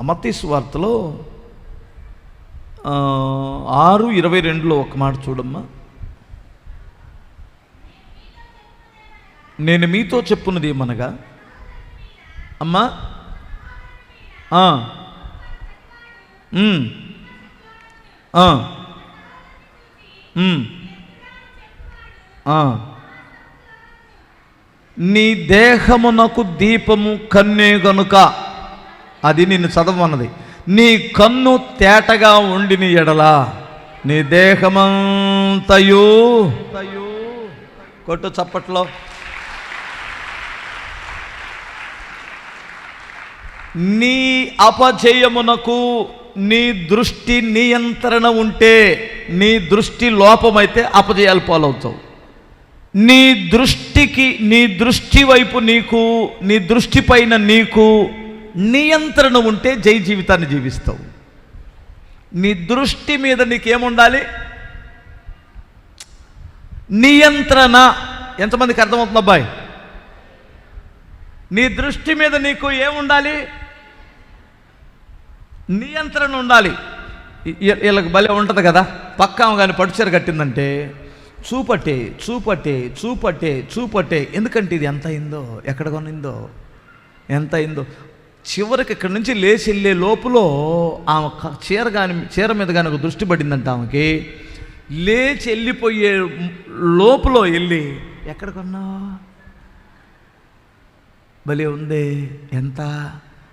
అమతీసు వార్తలో ఆరు ఇరవై రెండులో ఒక మాట చూడమ్మా. నేను మీతో చెప్పున్నది ఏమనగా అమ్మా నీ దేహమునకు దీపము కన్నే గనుక. అది నిన్ను చదవన్నది నీ కన్ను తేటగా ఉండిని ఎడలా నీ దేహమంతయు కొట్టు చప్పట్లో. నీ అపజయమునకు నీ దృష్టి నియంత్రణ ఉంటే నీ దృష్టి లోపమైతే అపజయాలు పాలవుతావు. నీ దృష్టికి నీ దృష్టి వైపు నీకు నీ దృష్టి పైన నీకు నియంత్రణ ఉంటే జై జీవితాన్ని జీవిస్తావు. నీ దృష్టి మీద నీకేముండాలి? నియంత్రణ. ఎంతమందికి అర్థమవుతుంది అబ్బాయి నీ దృష్టి మీద నీకు ఏముండాలి? నియంత్రణ ఉండాలి. వీళ్ళకి భలే ఉంటుంది కదా? పక్కా కానీ పట్టుచీర కట్టిందంటే చూపట్టే చూపట్టే చూపట్టే చూపట్టే ఎందుకంటే ఇది ఎంత అయిందో ఎక్కడ కొనిందో ఎంత అయిందో. చివరికి ఇక్కడి నుంచి లేచి వెళ్ళే లోపల ఆమె చీర కాని చీర మీద కానీ ఒక దృష్టి పడిందంట ఆమెకి. లేచి వెళ్ళిపోయే లోపల వెళ్ళి ఎక్కడ కొన్నావు? భలే ఉంది. ఎంత?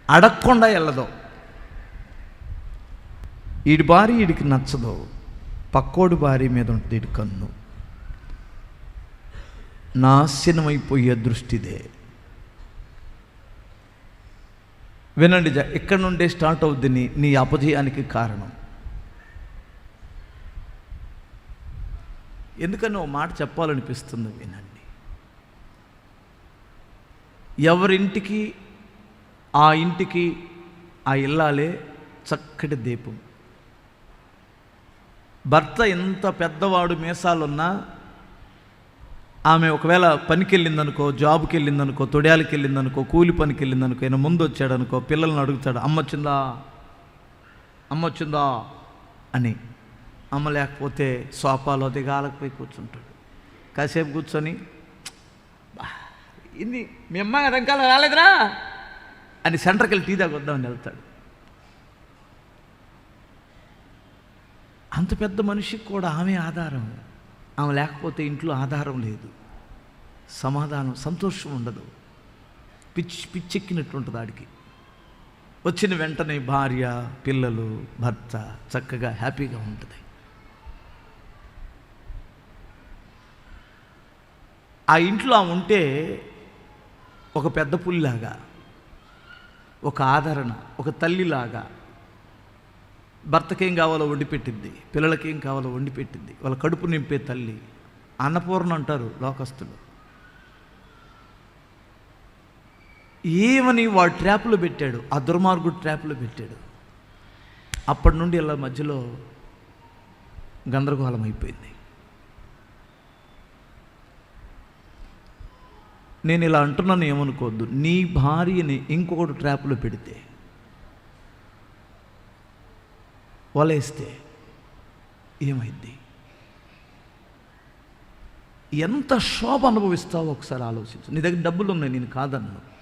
అడగకుండా వెళ్ళదు. ఈడి భార్య ఈడికి నచ్చదు. పక్కోడి భార్య మీద ఉంటుంది ఈడి కన్ను. నాశనమైపోయే దృష్టిదే. వినండి జ ఇక్కడ నుండే స్టార్ట్ అవుద్ది నీ నీ అపజయానికి కారణం? ఎందుకని ఓ మాట చెప్పాలనిపిస్తుంది వినండి. ఎవరింటికి ఆ ఇంటికి ఆ ఇల్లాలే చక్కటి దీపం. భర్త ఎంత పెద్దవాడు మీసాలున్నా ఆమె ఒకవేళ పనికి వెళ్ళిందనుకో జాబ్కి వెళ్ళిందనుకో తొడియాలకి వెళ్ళిందనుకో కూలి పనికి వెళ్ళిందనుకో ఈయన ముందు వచ్చాడనుకో పిల్లల్ని అడుగుతాడు అమ్మ వచ్చిందా? అమ్మ వచ్చిందా? అని. అమ్మ లేకపోతే సోఫాలో దిగాలకపోయి కూర్చుంటాడు. కాసేపు కూర్చొని ఇది మీ అమ్మ రంకాల రాలేదురా? అని సెంటర్కి వెళ్ళి టీ తాగొద్దామని వెళ్తాడు. అంత పెద్ద మనిషికి కూడా ఆమె ఆధారం. ఆమె లేకపోతే ఇంట్లో ఆధారం లేదు. సమాధానం సంతోషం ఉండదు. పిచ్చి పిచ్చెక్కినట్టుంటుంది ఆడికి. వచ్చిన వెంటనే భార్య పిల్లలు భర్త చక్కగా హ్యాపీగా ఉంటుంది. ఆ ఇంట్లో ఆమె ఉంటే ఒక పెద్ద పుల్లిలాగా ఒక ఆదరణ ఒక తల్లిలాగా భర్తకేం కావాలో వండి పెట్టింది పిల్లలకేం కావాలో వండి పెట్టింది వాళ్ళ కడుపు నింపే తల్లి అన్నపూర్ణ అంటారు లోకస్తులు. ఏమని వాడు ట్రాప్లో పెట్టాడు ఆ దుర్మార్గుడు ట్రాప్లో పెట్టాడు. అప్పటి నుండి ఇలా మధ్యలో గందరగోళం అయిపోయింది. నేను ఇలా అంటున్నాను ఏమనుకోవద్దు నీ భార్యని ఇంకొకటి ట్రాప్లో పెడితే వలేస్తే ఏమైంది? ఎంత శోభ అనుభవిస్తావో ఒకసారి ఆలోచించు. నీ దగ్గర డబ్బులు ఉన్నాయి నేను కాదన్ను.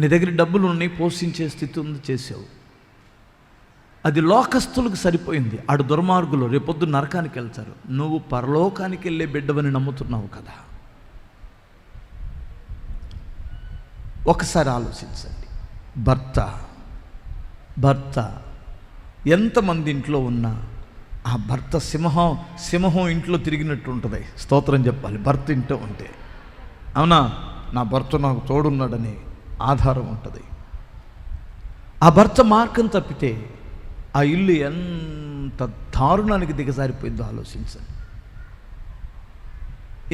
నీ దగ్గర డబ్బులు ఉన్నాయి పోషించే స్థితి ఉంది చేసావు. అది లోకస్తులకు సరిపోయింది. ఆడు దుర్మార్గులు రేపొద్దు నరకానికి వెళ్తారు. నువ్వు పరలోకానికి వెళ్ళే బిడ్డవని నమ్ముతున్నావు కదా. ఒకసారి ఆలోచించండి. భర్త భర్త. ఎంతమంది ఇంట్లో ఉన్నా ఆ భర్త సింహం సింహం ఇంట్లో తిరిగినట్టు ఉంటుంది స్తోత్రం చెప్పాలి. భర్త ఇంట్లో ఉంటే. అవునా? నా భర్త నాకు తోడున్నాడని ఆధారం ఉంటుంది. ఆ భర్త మార్గం తప్పితే ఆ ఇల్లు ఎంత దారుణానికి దిగజారిపోయిందో ఆలోచించండి.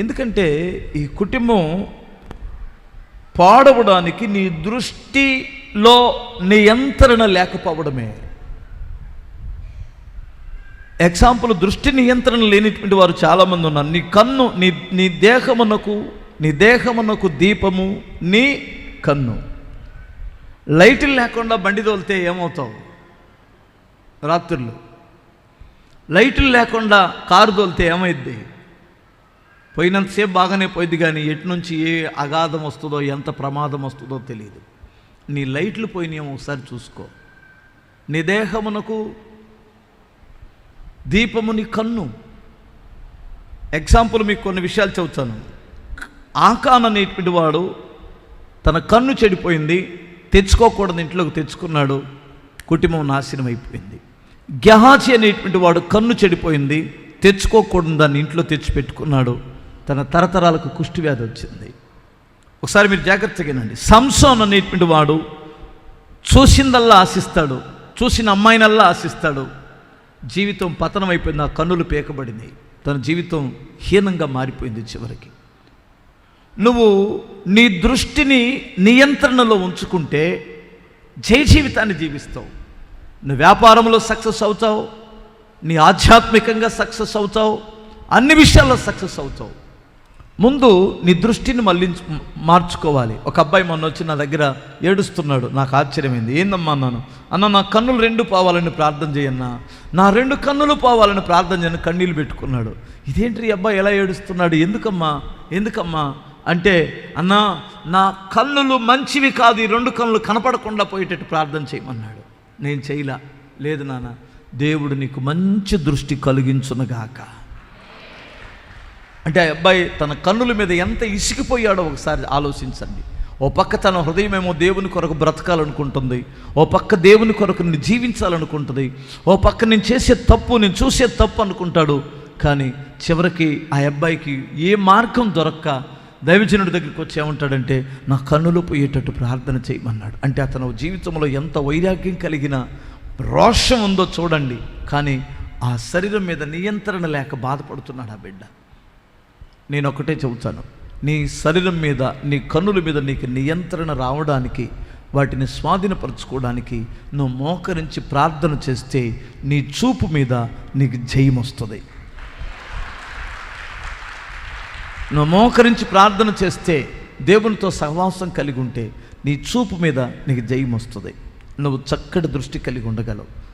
ఎందుకంటే ఈ కుటుంబం పాడవడానికి నీ దృష్టి లో నియంత్రణ లేకపోవడమే. ఎగ్జాంపుల్ దృష్టి నియంత్రణ లేనిటువంటి వారు చాలామంది ఉన్నారు. నీ కన్ను నీ నీ దేహమునకు నీ దేహమునకు దీపము నీ కన్ను. లైట్లు లేకుండా బండి తోలితే ఏమవుతావు? రాత్రులు. లైట్లు లేకుండా కారు తోలితే ఏమైద్ది? పోయినంతసేపు బాగానే పోయింది కానీ ఎటు నుంచి ఏ అగాధం వస్తుందో ఎంత ప్రమాదం వస్తుందో తెలియదు నీ లైట్లు పోయినాయేమో ఒకసారి చూసుకో. నీ దేహమునకు దీపము నీ కన్ను. ఎగ్జాంపుల్ మీకు కొన్ని విషయాలు చెబుతాను. ఆకాన్ అనేటువంటి వాడు తన కన్ను చెడిపోయింది తెచ్చుకోకూడదు ఇంట్లోకి తెచ్చుకున్నాడు కుటుంబం నాశనం అయిపోయింది. గెహాచి అనేటువంటి వాడు కన్ను చెడిపోయింది తెచ్చుకోకూడదు దాన్ని ఇంట్లో తెచ్చిపెట్టుకున్నాడు తన తరతరాలకు కుష్టి వ్యాధి వచ్చింది. ఒకసారి మీరు జాగ్రత్తగా వినండి. సంసోన్ అనేటువంటి వాడు చూసిందల్లా ఆశిస్తాడు చూసిన అమ్మాయినల్లా ఆశిస్తాడు. జీవితం పతనం అయిపోయింది ఆ కన్నులు పేకబడింది తన జీవితం హీనంగా మారిపోయింది చివరికి. నువ్వు నీ దృష్టిని నియంత్రణలో ఉంచుకుంటే జయ జీవితాన్ని జీవిస్తావు. నువ్వు వ్యాపారంలో సక్సెస్ అవుతావు నీ ఆధ్యాత్మికంగా సక్సెస్ అవుతావు అన్ని విషయాల్లో సక్సెస్ అవుతావు. ముందు నీ దృష్టిని మళ్ళించు మార్చుకోవాలి. ఒక అబ్బాయి మొన్న వచ్చి నా దగ్గర ఏడుస్తున్నాడు. నాకు ఆశ్చర్యమైంది. ఏందమ్మా అన్నాను అన్న నా కన్నులు రెండు పోవాలని ప్రార్థన చేయన్నా? నా రెండు కన్నులు పోవాలని ప్రార్థన చేయను కన్నీళ్ళు పెట్టుకున్నాడు. ఇదేంటి ఈ అబ్బాయి ఎలా ఏడుస్తున్నాడు? ఎందుకమ్మా? ఎందుకమ్మా? అంటే అన్నా నా కన్నులు మంచివి కాదు. ఈ రెండు కన్నులు కనపడకుండా పోయేటట్టు ప్రార్థన చేయమన్నాడు. నేను చేయలా. లేదు నాన్న. దేవుడు నీకు మంచి దృష్టి కలిగించునుగాక అంటే ఆ అబ్బాయి తన కన్నుల మీద ఎంత ఇసికిపోయాడో ఒకసారి ఆలోచించండి. ఓ పక్క తన హృదయమేమో దేవుని కొరకు బ్రతకాలనుకుంటుంది. ఓ పక్క దేవుని కొరకు నేను జీవించాలనుకుంటుంది. ఓ పక్క నేను చేసే తప్పు నేను చూసే తప్పు అనుకుంటాడు. కానీ చివరికి ఆ అబ్బాయికి ఏ మార్గం దొరక్క దైవజనుడి దగ్గరికి వచ్చి ఏమంటాడంటే నా కన్నులు పోయేటట్టు ప్రార్థన చేయమన్నాడు. అంటే అతను జీవితంలో ఎంత వైరాగ్యం కలిగిన రోషం ఉందో చూడండి. కానీ ఆ శరీరం మీద నియంత్రణ లేక బాధపడుతున్నాడు ఆ బిడ్డ. నేను ఒకటే చెబుతాను. నీ శరీరం మీద నీ కన్నుల మీద నీకు నియంత్రణ రావడానికి వాటిని స్వాధీనపరచుకోవడానికి నువ్వు మోకరించి ప్రార్థన చేస్తే నీ చూపు మీద నీకు జయం వస్తుంది. నువ్వు మోకరించి ప్రార్థన చేస్తే దేవునితో సహవాసం కలిగి ఉంటే నీ చూపు మీద నీకు జయం వస్తుంది. నువ్వు చక్కటి దృష్టి కలిగి ఉండగలవు.